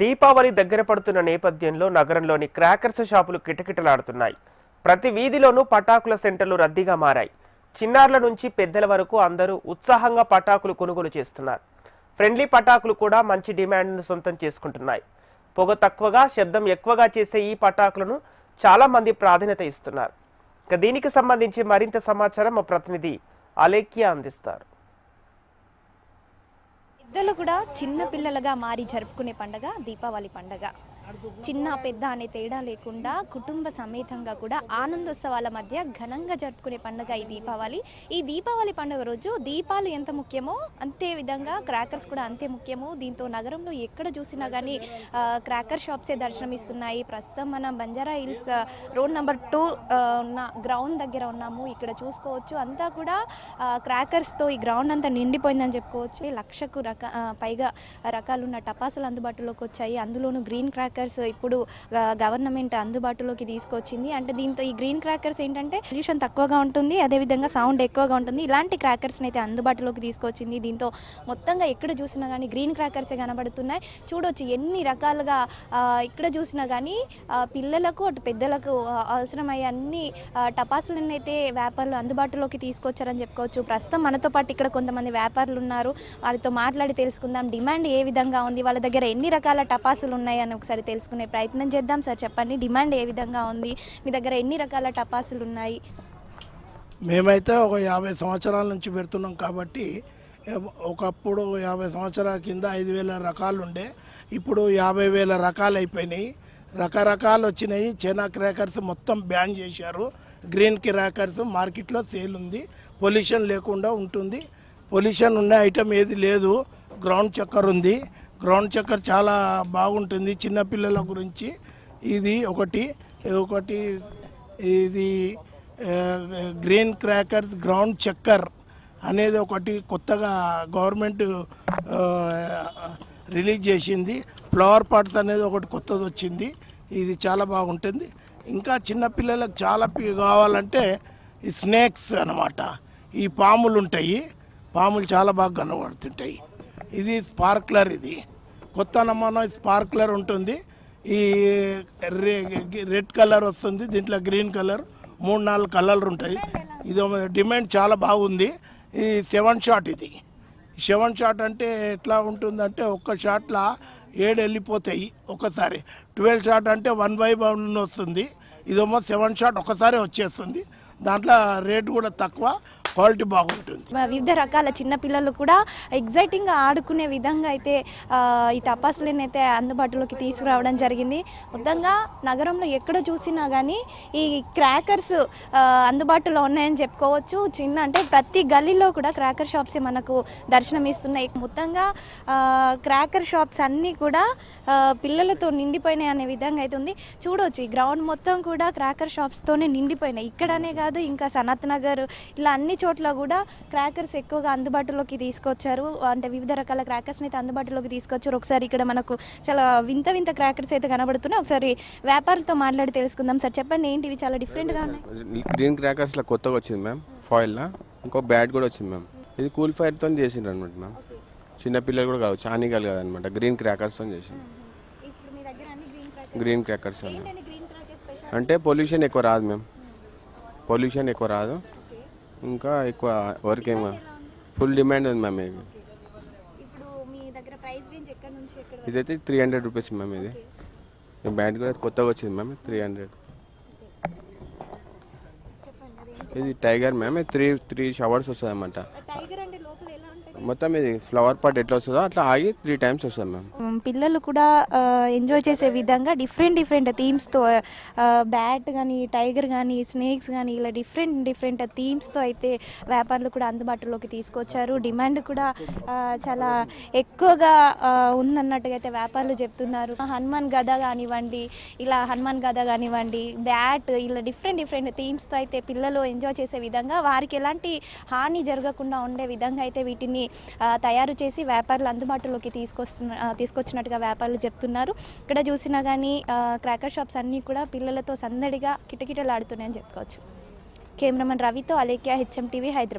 దీపావళి దగ్గర పడుతున్న నేపథ్యంలో నగరంలోని క్రాకర్స్ షాపులు కిటకిటలాడుతున్నాయి. ప్రతి వీధిలోనూ పటాకుల సెంటర్లు రద్దీగా మారాయి. చిన్నారుల నుంచి పెద్దల వరకు అందరూ ఉత్సాహంగా పటాకులు కొనుగోలు చేస్తున్నారు. ఫ్రెండ్లీ పటాకులు కూడా మంచి డిమాండ్ను సొంతం చేసుకుంటున్నాయి. పొగ తక్కువగా శబ్దం ఎక్కువగా చేసే ఈ పటాకులను చాలా మంది ప్రాధాన్యత ఇస్తున్నారు. ఇక దీనికి సంబంధించి మరింత సమాచారం మా ప్రతినిధి అలేఖ్య అందిస్తారు. పెద్దలు కూడా చిన్న పిల్లలుగా మారి జరుపుకునే పండగ దీపావళి పండగ. చిన్న పెద్ద అనే తేడా లేకుండా కుటుంబ సమేతంగా కూడా ఆనందోత్సవాల మధ్య ఘనంగా జరుపుకునే పండుగ ఈ దీపావళి. ఈ దీపావళి పండుగ రోజు దీపాలు ఎంత ముఖ్యమో అంతే విధంగా క్రాకర్స్ కూడా అంతే ముఖ్యము. దీంతో నగరంలో ఎక్కడ చూసినా కానీ క్రాకర్ షాప్సే దర్శనమిస్తున్నాయి. ప్రస్తుతం మనం Banjara Hills road number two ఉన్న గ్రౌండ్ దగ్గర ఉన్నాము. ఇక్కడ చూసుకోవచ్చు. అంతా కూడా క్రాకర్స్తో ఈ గ్రౌండ్ అంతా నిండిపోయిందని చెప్పుకోవచ్చు. లక్షకు రక పైగా రకాలున్న టపాసులు అందుబాటులోకి వచ్చాయి. అందులోనూ గ్రీన్ క్రాకర్స్ ఇప్పుడు గవర్నమెంట్ అందుబాటులోకి తీసుకొచ్చింది. అంటే దీంతో ఈ గ్రీన్ క్రాకర్స్ ఏంటంటే పొల్యూషన్ తక్కువగా ఉంటుంది అదేవిధంగా సౌండ్ ఎక్కువగా ఉంటుంది. ఇలాంటి క్రాకర్స్ని అయితే అందుబాటులోకి తీసుకొచ్చింది. దీంతో మొత్తంగా ఎక్కడ చూసినా కానీ గ్రీన్ క్రాకర్సే కనబడుతున్నాయి. చూడొచ్చు ఎన్ని రకాలుగా ఇక్కడ చూసినా కానీ పిల్లలకు అటు పెద్దలకు అవసరమయ్యే అన్ని ఆ, టపాసులను అయితే వ్యాపారులు అందుబాటులోకి తీసుకొచ్చారని చెప్పుకోవచ్చు. ప్రస్తుతం మనతో పాటు ఇక్కడ కొంతమంది వ్యాపారులు ఉన్నారు. వారితో మాట్లాడి తెలుసుకుందాం. డిమాండ్ ఏ విధంగా ఉంది? వాళ్ళ దగ్గర ఎన్ని రకాల టపాసులు ఉన్నాయని ఒకసారి తెలుసుకునే ప్రయత్నం చేద్దాం సార్. చెప్పండి డిమాండ్ ఏ విధంగా ఉంది? మీ దగ్గర ఎన్ని రకాల టపాసులు ఉన్నాయి? మేమైతే ఒక యాభై సంవత్సరాల నుంచి పెడుతున్నాం కాబట్టి ఒకప్పుడు యాభై సంవత్సరాల కింద ఐదు వేల రకాలు ఉండే ఇప్పుడు యాభై వేల రకాలు అయిపోయినాయి. రకరకాలు వచ్చినాయి. చైనా క్రాకర్స్ మొత్తం బ్యాన్ చేశారు. గ్రీన్ క్రాకర్స్ మార్కెట్లో సేల్ ఉంది. పొల్యూషన్ లేకుండా ఉంటుంది. పొల్యూషన్ ఉన్న ఐటమ్ ఏది లేదు. గ్రౌండ్ చక్కర్ ఉంది. గ్రౌండ్ చక్కర్ చాలా బాగుంటుంది చిన్నపిల్లల గురించి. ఇది ఒకటి ఒకటి ఇది గ్రీన్ క్రాకర్స్ గ్రౌండ్ చక్కర్ అనేది ఒకటి కొత్తగా గవర్నమెంట్ రిలీజ్ చేసింది. ఫ్లవర్ పాట్స్ అనేది ఒకటి కొత్తది వచ్చింది. ఇది చాలా బాగుంటుంది. ఇంకా చిన్నపిల్లలకు చాలా కావాలంటే ఈ స్నేక్స్ అన్నమాట. ఈ పాములు ఉంటాయి పాములు చాలా బాగా కనబడుతుంటాయి ఇది స్పార్క్లర్ ఇది. కొత్త నమూనా స్పార్క్లర్ ఉంటుంది. ఈ రె- రెడ్ కలర్ వస్తుంది దీంట్లో గ్రీన్ కలర్. మూడు నాలుగు కలర్లు ఉంటాయి. ఇది డిమాండ్ చాలా బాగుంది. ఈ సెవెన్ షాట్ ఇది. సెవెన్ షాట్ అంటే ఎట్లా ఉంటుందంటే ఒక్క షాట్లో ఏడు వెళ్ళిపోతాయి ఒకసారి. ట్వెల్వ్ షాట్ అంటే వన్ బై వన్ వస్తుంది. ఇదేమో సెవెన్ షాట్ ఒకసారి వచ్చేస్తుంది. దాంట్లో రేట్ కూడా తక్కువ. క్వాలిటీ బాగుంటుంది. వివిధ రకాల చిన్న పిల్లలు కూడా ఎగ్జైటింగ్గా ఆడుకునే విధంగా అయితే ఈ టపాసులను అయితే అందుబాటులోకి తీసుకురావడం జరిగింది. మొత్తంగా నగరంలో ఎక్కడ చూసినా కానీ ఈ క్రాకర్స్ అందుబాటులో ఉన్నాయని చెప్పుకోవచ్చు. చిన్న అంటే ప్రతి గల్లీలో కూడా క్రాకర్ షాప్స్ మనకు దర్శనం ఇస్తున్నాయి మొత్తంగా క్రాకర్ షాప్స్ అన్నీ కూడా పిల్లలతో నిండిపోయినాయి అనే విధంగా అయితే ఉంది. చూడవచ్చు ఈ గ్రౌండ్ మొత్తం కూడా క్రాకర్ షాప్స్తోనే నిండిపోయినాయి. ఇక్కడనే కాదు ఇంకా సనత్ నగర్ ఇలా అన్ని చోట్ల కూడా క్రాకర్స్ ఎక్కువగా అందుబాటులోకి తీసుకొచ్చారు. అంటే వివిధ రకాల క్రాకర్స్ని అయితే అందుబాటులోకి తీసుకొచ్చారు. ఒకసారి ఇక్కడ మనకు చాలా వింత వింత క్రాకర్స్ అయితే కనబడుతున్నాయి. ఒకసారి వ్యాపారులతో మాట్లాడి తెలుసుకుందాం. సార్ చెప్పండి. ఏంటి ఇవి? చాలా డిఫరెంట్గా ఉన్నాయి. గ్రీన్ క్రాకర్స్లో కొత్తగా వచ్చింది మ్యామ్ ఫాయిల్లో ఇంకో బ్యాట్ కూడా వచ్చింది మ్యామ్ ఇది కూల్ ఫైర్తో చేసిండ్రు అనమాట మ్యామ్ చిన్నపిల్లలు కూడా కావచ్చు హానికలు కాదనమాట గ్రీన్ క్రాకర్స్తో చేసింది గ్రీన్ క్రాకర్స్ క్రాకర్స్ అంటే పొల్యూషన్ ఎక్కువ రాదు మ్యామ్ పొల్యూషన్ ఎక్కువ రాదు. ఇంకా ఎక్కువ వర్క్ ఏమో ఫుల్ డిమాండ్ ఉంది మ్యామ్ ఇది. ఇప్పుడు మీ దగ్గర ప్రైస్ రేంజ్ ఎక్కడ నుంచి ఎక్కడ ఇదైతే త్రీ హండ్రెడ్ రూపీస్ మ్యామ్ ఇది. ఈ బ్యాట్ కూడా కొత్తగా వచ్చింది మ్యామ్ త్రీ హండ్రెడ్ ఇది టైగర్ మ్యామ్ ఇది త్రీ త్రీ షవర్స్ వస్తుంది అన్నమాట టైగర్ అంటే లోపల ఎలా ఉంటుంది? మొత్తం ఇది ఫ్లవర్ పాట్ ఎట్లా వస్తుందో అట్లా ఆగి త్రీ టైమ్స్ వస్తుంది మ్యామ్ పిల్లలు కూడా ఎంజాయ్ చేసే విధంగా డిఫరెంట్ డిఫరెంట్ థీమ్స్తో బ్యాట్ కానీ టైగర్ కానీ స్నేక్స్ కానీ ఇలా డిఫరెంట్ డిఫరెంట్ థీమ్స్తో అయితే వ్యాపారులు కూడా అందుబాటులోకి తీసుకొచ్చారు. డిమాండ్ కూడా చాలా ఎక్కువగా ఉందన్నట్టుగా అయితే వ్యాపారులు చెప్తున్నారు. హనుమాన్ గద కానివ్వండి ఇలా హనుమాన్ గద కానివ్వండి బ్యాట్ ఇలా డిఫరెంట్ డిఫరెంట్ థీమ్స్తో అయితే పిల్లలు ఎంజాయ్ చేసే విధంగా వారికి ఎలాంటి హాని జరగకుండా ఉండే విధంగా అయితే వీటిని తయారు చేసి వ్యాపారులు అందుబాటులోకి తీసుకొస్తున్న తీసుకొచ్చారు. వచ్చినట్టుగా వ్యాపారులు చెప్తున్నారు. ఇక్కడ చూసినా కానీ క్రాకర్ షాప్స్ అన్నీ కూడా పిల్లలతో సందడిగా కిటకిటలాడుతున్నాయని చెప్పుకోవచ్చు. కెమెరామన్ రవితో అలేఖ్య హెచ్ఎం టీవీ హైదరాబాద్.